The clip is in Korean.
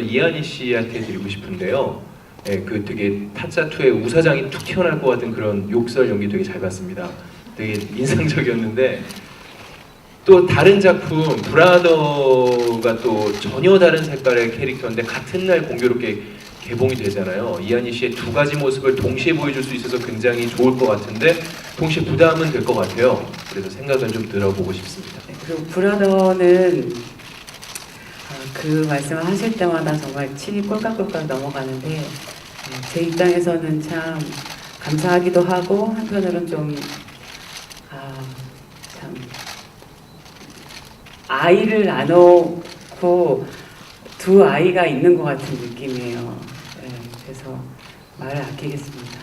이한희 씨한테 드리고 싶은데요. 예, 그 되게 타짜 2의 우사장이 툭 튀어나올 것 같은 그런 욕설 연기 되게 잘 봤습니다. 되게 인상적이었는데 또 다른 작품 브라더가 또 전혀 다른 색깔의 캐릭터인데 같은 날 공교롭게 개봉이 되잖아요. 이한희 씨의 두 가지 모습을 동시에 보여줄 수 있어서 굉장히 좋을 것 같은데 동시에 부담은 될 것 같아요. 그래서 생각을 좀 들어보고 싶습니다. 네, 그리고 브라더는 아, 그 말씀을 하실 때마다 정말 침이 꼴깍꼴깍 넘어가는데 네, 제 입장에서는 참 감사하기도 하고 한편으로는 좀 아, 참 아이를 안 낳고 두 아이가 있는 것 같은 느낌이에요. 네, 그래서 말을 아끼겠습니다.